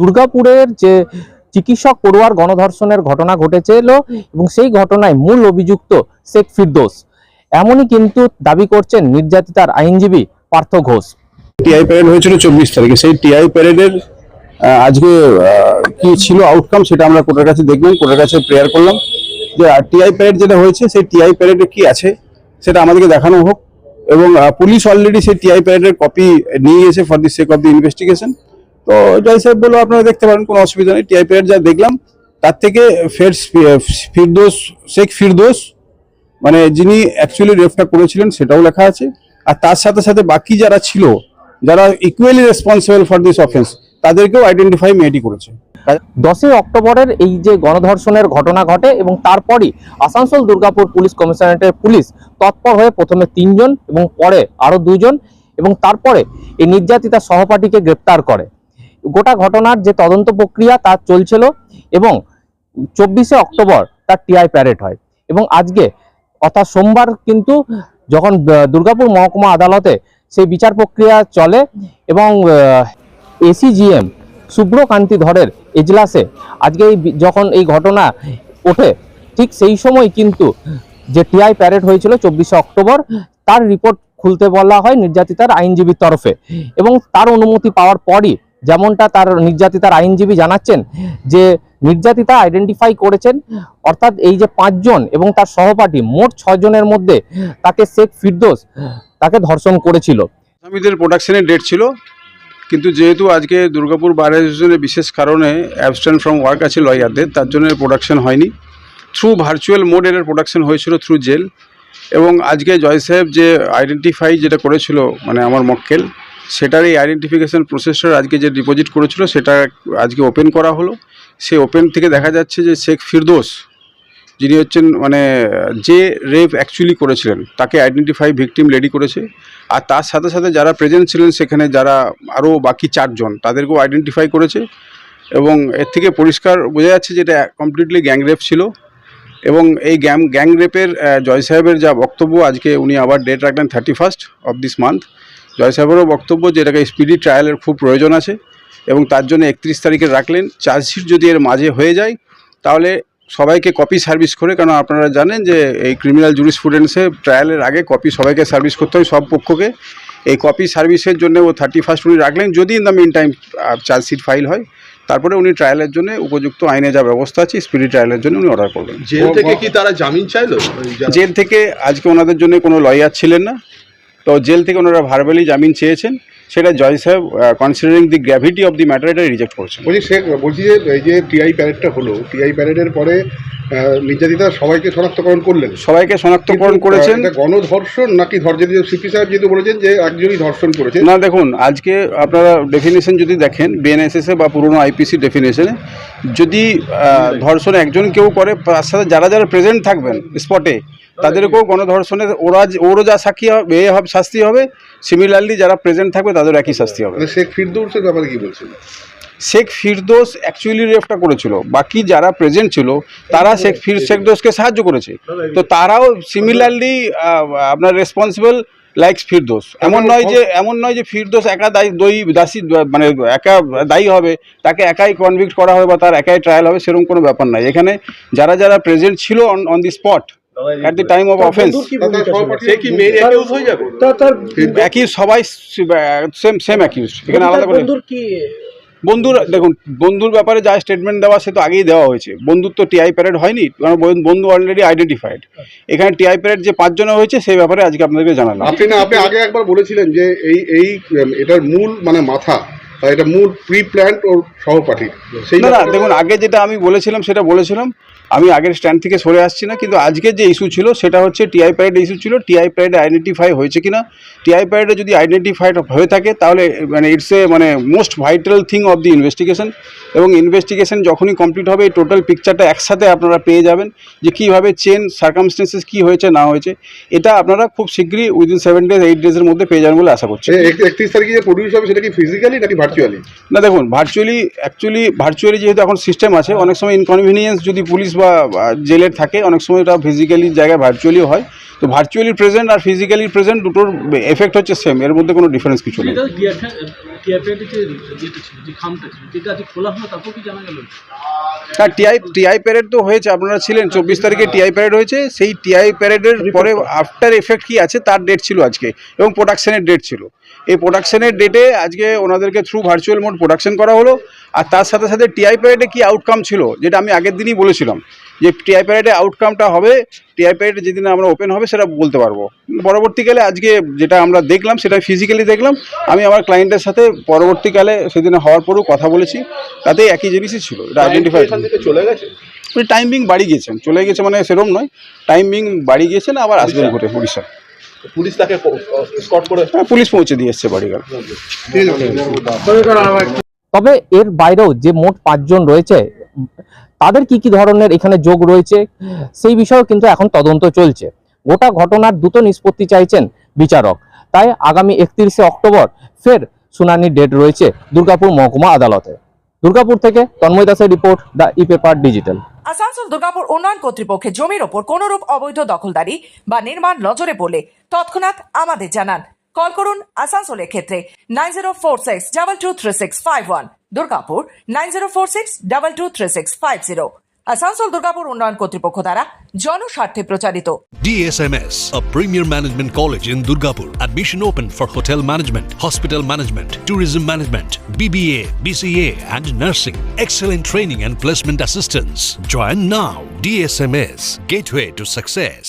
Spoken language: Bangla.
দুর্গাপুরের যে চিকিৎসক পড়ুয়ার গণধর্ষণের ঘটনা ঘটেছিল এবং সেই ঘটনায় মূল অভিযুক্ত শেখ ফিরদোস। এমনই কিন্তু দাবি করছেন নির্যাতিতার আইনজীবী পার্থ ঘোষ। টিআই প্যারেড হয়েছিল চব্বিশ তারিখে। সেই টিআই প্যারেডের আজকে কি ছিল আউটকাম সেটা আমরা কোর্টের কাছে দেখলাম, কোর্টের কাছে প্রেয়ার করলাম। যে টিআই প্যারেড যেটা হয়েছে, সেই টিআই প্যারেডে কি আছে, সেটা আমাদেরকে দেখানো হোক। এবং পুলিশ অলরেডি সেই টিআই প্যারেডের কপি নিয়ে গেছে for the sake of the investigation তো জয় সাহেব বলল, আপনারা দেখতে পারেন, কোনো অসুবিধা নেই। টিআই প্যারেড যা দেখলাম, তার থেকে ফের ফিরদোস, শেখ ফিরদোস মানে যিনি অ্যাকচুয়ালি রেফটা করেছিলেন, সেটাও লেখা আছে। আর তার সাথে সাথে বাকি যারা ছিল, যারা equally responsible for this offence তাদেরকেও আইডেন্টিফাই মেয়েটি করেছে। দশই অক্টোবরের এই যে গণধর্ষণের ঘটনা ঘটে এবং তারপরই আসানসোল দুর্গাপুর পুলিশ কমিশনারেটের পুলিশ তৎপর হয়ে প্রথমে তিনজন এবং পরে আরও দুজন এবং তারপরে এই নির্যাতিতা সহপাঠীকে গ্রেপ্তার করে। গোটা ঘটনার যে তদন্ত প্রক্রিয়া তা চলছিল এবং চব্বিশে অক্টোবর তার টিআই প্যারেড হয়। এবং আজকে অর্থাৎ সোমবার কিন্তু যখন দুর্গাপুর মহকুমা আদালতে সেই বিচার প্রক্রিয়া চলে এবং এসিজিএম শুভ্রকান্তি ধরের এজলাসে আজকে এই যখন এই ঘটনা ওঠে, ঠিক সেই সময় কিন্তু যে টিআই প্যারেড হয়েছিল চব্বিশে অক্টোবর, তার রিপোর্ট খুলতে বলা হয় নির্যাতিতার আইনজীবীর তরফে। এবং তার অনুমতি পাওয়ার পরই যেমনটা তার নির্যাতিতার আইনজীবী জানাচ্ছেন যে নির্যাতিতা আইডেন্টিফাই করেছেন, অর্থাৎ এই যে পাঁচজন এবং তার সহপাঠী, মোট ছজনের মধ্যে তাকে শেখ ফিরদোস তাকে ধর্ষণ করেছিল। আসামিদের প্রোডাকশনের ডেট ছিল, কিন্তু যেহেতু আজকে দুর্গাপুর বার অ্যাসোসিয়েশনের বিশেষ কারণে অ্যাবস্ট্যান্ট ফ্রম ওয়ার্ক আছে লয়ারদের তার জন্য প্রোডাকশন হয়নি। থ্রু ভার্চুয়াল মোড এর প্রোডাকশন হয়েছিল থ্রু জেল এবং আজকে জয় সাহেব যে আইডেন্টিফাই যেটা করেছিল মানে আমার মক্কেল সেটার এই আইডেন্টিফিকেশান প্রসেসটার আজকে যে ডিপোজিট করেছিল, সেটা আজকে ওপেন করা হলো। সে ওপেন থেকে দেখা যাচ্ছে যে শেখ ফিরদোস, যিনি হচ্ছেন মানে যে রেপ অ্যাকচুয়ালি করেছিলেন, তাকে আইডেন্টিফাই ভিকটিম লেডি করেছে। আর তার সাথে সাথে যারা প্রেজেন্ট ছিলেন, সেখানে যারা আরও বাকি চারজন, তাদেরকেও আইডেন্টিফাই করেছে। এবং এর থেকে পরিষ্কার বোঝা যাচ্ছে যে এটা কমপ্লিটলি গ্যাং রেপ ছিল। এবং এই গ্যাং গ্যাং রেপের জয় সাহেবের যা বক্তব্য, আজকে উনি আবার ডেট রাখলেন thirty first of this month Joy সাহেবেরও বক্তব্য যে এটাকে স্পিডি ট্রায়ালের খুব প্রয়োজন আছে এবং তার জন্য একত্রিশ তারিখে রাখলেন। চার্জশিট যদি এর মাঝে হয়ে যায় তাহলে সবাইকে কপি সার্ভিস করে কারণ আপনারা জানেন যে এই ক্রিমিনাল জুরিসপ্রুডেন্সে ট্রায়ালের আগে কপি সবাইকে সার্ভিস করতে হয় সব পক্ষকে। এই কপি সার্ভিসের জন্য ও থার্টি ফার্স্ট উনি রাখলেন যদি in the mean time chargesheet file হয় তারপরে উনি ট্রায়ালের জন্য উপযুক্ত আইনে যা ব্যবস্থা আছে স্পিডি ট্রায়ালের জন্য উনি অর্ডার করবেন জেল থেকে কি তারা জামিন চাইলো? জেল থেকে আজকে ওনাদের জন্য কোনো লয়ার ছিলেন না। তো জেল থেকে ওনারা ভার্বালি জামিন চেয়েছেন। সেটা Joy Saheb considering the gravity of the matter এটা রিজেক্ট করছেন। বলছি সে বলছি যে এই যে টিআই প্যারেডটা হলো টিআই প্যারেডের পরে নির্যাতিতা সবাইকে শনাক্তকরণ করলেন। সবাইকে শনাক্তকরণ করেছেন। গণধর্ষণ নাকি ধর্ষণ সিপি সাহেব যেহেতু বলেছেন যে একজনই ধর্ষণ করেছে না দেখুন আজকে আপনারা ডেফিনেশন যদি দেখেন বিএনএসএসএ বা পুরনো আইপিসি ডেফিনেশনে যদি ধর্ষণ একজন কেউ করে তার সাথে যারা যারা প্রেজেন্ট থাকবেন স্পটে তাদেরকেও গণধর্ষণের ওরা ওরও যা সাক্ষী হবে এ হবে শাস্তি হবে। সিমিলারলি যারা প্রেজেন্ট থাকবে তাদের একই শাস্তি হবে। মানে শেখ ফিরদৌসের ব্যাপারে কি বলছেন? শেখ ফিরদোস অ্যাকচুয়ালি রেফটা করেছিল। বাকি যারা প্রেজেন্ট ছিল তারা শেখ ফির শেখ দোষকে সাহায্য করেছে। তো তারাও সিমিলারলি আপনার রেসপন্সিবল লাইকস ফিরদোস। এমন নয় যে এমন নয় যে ফিরদোস একা দায়ী দই দাসী মানে একা দায়ী হবে তাকে একাই কনভিক্ট করা হবে বা তার একাই ট্রায়াল হবে সেরকম কোনো ব্যাপার নাই। এখানে যারা যারা প্রেজেন্ট ছিল on on the spot at the time of offence সে? কি অ্যাকিউজ হয়ে যাবে? একই সবাই সেম সেম অ্যাকিউজ এখানে আলাদা করে বন্ধুর দেখুন বন্ধুর ব্যাপারে যা স্টেটমেন্ট দেওয়া সে তো আগেই দেওয়া হয়েছে। বন্ধুর তো টিআই প্যারেড হয়নি কারণ বন্ধু অলরেডি আইডেন্টিফাইড এখানে টিআই প্যারেড যে পাঁচজনের হয়েছে সেই ব্যাপারে আজকে আপনাদেরকে জানালাম। আপনি না আপনি আগে একবার বলেছিলেন যে এই এই এটার মূল মানে মাথা এটা মূল প্রি প্ল্যান্ট ওর সহপাঠী। সেই না না দেখুন আগে যেটা আমি বলেছিলাম সেটা বলেছিলাম। আমি আগের স্ট্যান্ড থেকে সরে আসছি না কিন্তু আজকের যে ইস্যু ছিল সেটা হচ্ছে টিআই প্যারেড ইস্যু ছিল। টিআই প্যারেডে আইডেন্টিফাই হয়েছে কিনা? টিআই প্যারেডে যদি আইডেন্টিফাইড হয়ে থাকে তাহলে মানে ইটস এ মানে most vital thing of the investigation এবং ইনভেস্টিগেশন যখনই কমপ্লিট হবে এই টোটাল পিকচারটা একসাথে আপনারা পেয়ে যাবেন যে কীভাবে চেন সার্কামস্টেন্সেস কী হয়েছে না হয়েছে। এটা আপনারা খুব শীঘ্রই উইদিন সেভেন ডেজ এইট ডেজের মধ্যে পেয়ে যাবেন বলে আশা করছি। একত্রিশ তারিখে যে প্রডিউস হবে সেটা কি ফিজিক্যালি নাকি ভার্চুয়ালি না দেখুন ভার্চুয়ালি অ্যাকচুয়ালি ভার্চুয়ালি যেহেতু এখন সিস্টেম আছে অনেক সময় ইনকনভিনিয়েন্স যদি পুলিশ বা জেলের থাকে, অনেক সময় ওটা ফিজিক্যালি জায়গায় ভার্চুয়ালিও হয়। তো ভার্চুয়ালি প্রেজেন্ট আর ফিজিক্যালি প্রেজেন্ট দুটোর এফেক্ট হচ্ছে সেম এর মধ্যে কোনো ডিফারেন্স কিছু নেই। হ্যাঁ টিআই টিআই প্যারেড তো হয়েছে আপনারা ছিলেন চব্বিশ তারিখে টিআই প্যারেড হয়েছে সেই টিআই প্যারেডের পরে আফটার এফেক্ট কি আছে তার ডেট ছিল আজকে এবং প্রোডাকশনের ডেট ছিল। এই প্রোডাকশনের ডেটে আজকে ওনাদেরকে থ্রু ভার্চুয়াল মোড প্রোডাকশন করা হলো আর তার সাথে সাথে টিআই প্যারেডে কি আউটকাম ছিল যেটা আমি আগের দিনই বলেছিলাম। যে টিআই প্যারেডে আউটকামটা হবে টিআই প্যারেডে যেদিন আমরা ওপেন হবে সেটা বলতে পারব। পরবর্তীকালে আজকে যেটা আমরা দেখলাম সেটা ফিজিক্যালি দেখলাম। আমি আমার ক্লায়েন্টের সাথে পরবর্তীকালে সেদিন হওয়ার পরেও কথা বলেছি। তাতে একই জিনিসই ছিল এটা আইডেন্টিফাই চলে গেছে? উনি টাইমিং বাড়ি গিয়েছেন চলে গেছে মানে সেরকম নয়। টাইমিং বাড়ি গিয়েছেন আবার আসবেন ঘুরে উড়িষ্যা। পুলিশ তাকে স্কট করে হ্যাঁ পুলিশ পৌঁছে দিয়ে এসছে বাড়ি গেল তবে এর বাইরেও যে মোট পাঁচজন রয়েছে তাদের কি কি ধরনের এখানে যোগ রয়েছে, সেই বিষয়েও কিন্তু এখন তদন্ত চলছে। গোটা ঘটনার দ্রুত নিষ্পত্তি চাইছেন বিচারক। তাই আগামী একত্রিশে অক্টোবর ফের শুনানির ডেট রয়েছে দুর্গাপুর মহকুমা আদালতে। দুর্গাপুর থেকে তন্ময় দাসের report, the E paper digital. Asansol Durgapur উন্নয়ন কর্তৃপক্ষের জমির ওপর কোনরূপ অবৈধ দখলদারি বা নির্মাণ নজরে পড়লে তৎক্ষণাৎ আমাদের জানান। কল করুন আসানসোলের ক্ষেত্রে nine zero four six double two three six five one Durgapur nine zero four six double two three six five zero Asansol Durgapur উন্নয়ন কর্তৃপক্ষ দ্বারা জনস্বার্থে প্রচারিত DSMS, a premier management college in Durgapur. Admission open for hotel management, hospital management, tourism management, BBA, BCA, and nursing. Excellent training and placement assistance. Join now. DSMS, gateway to success.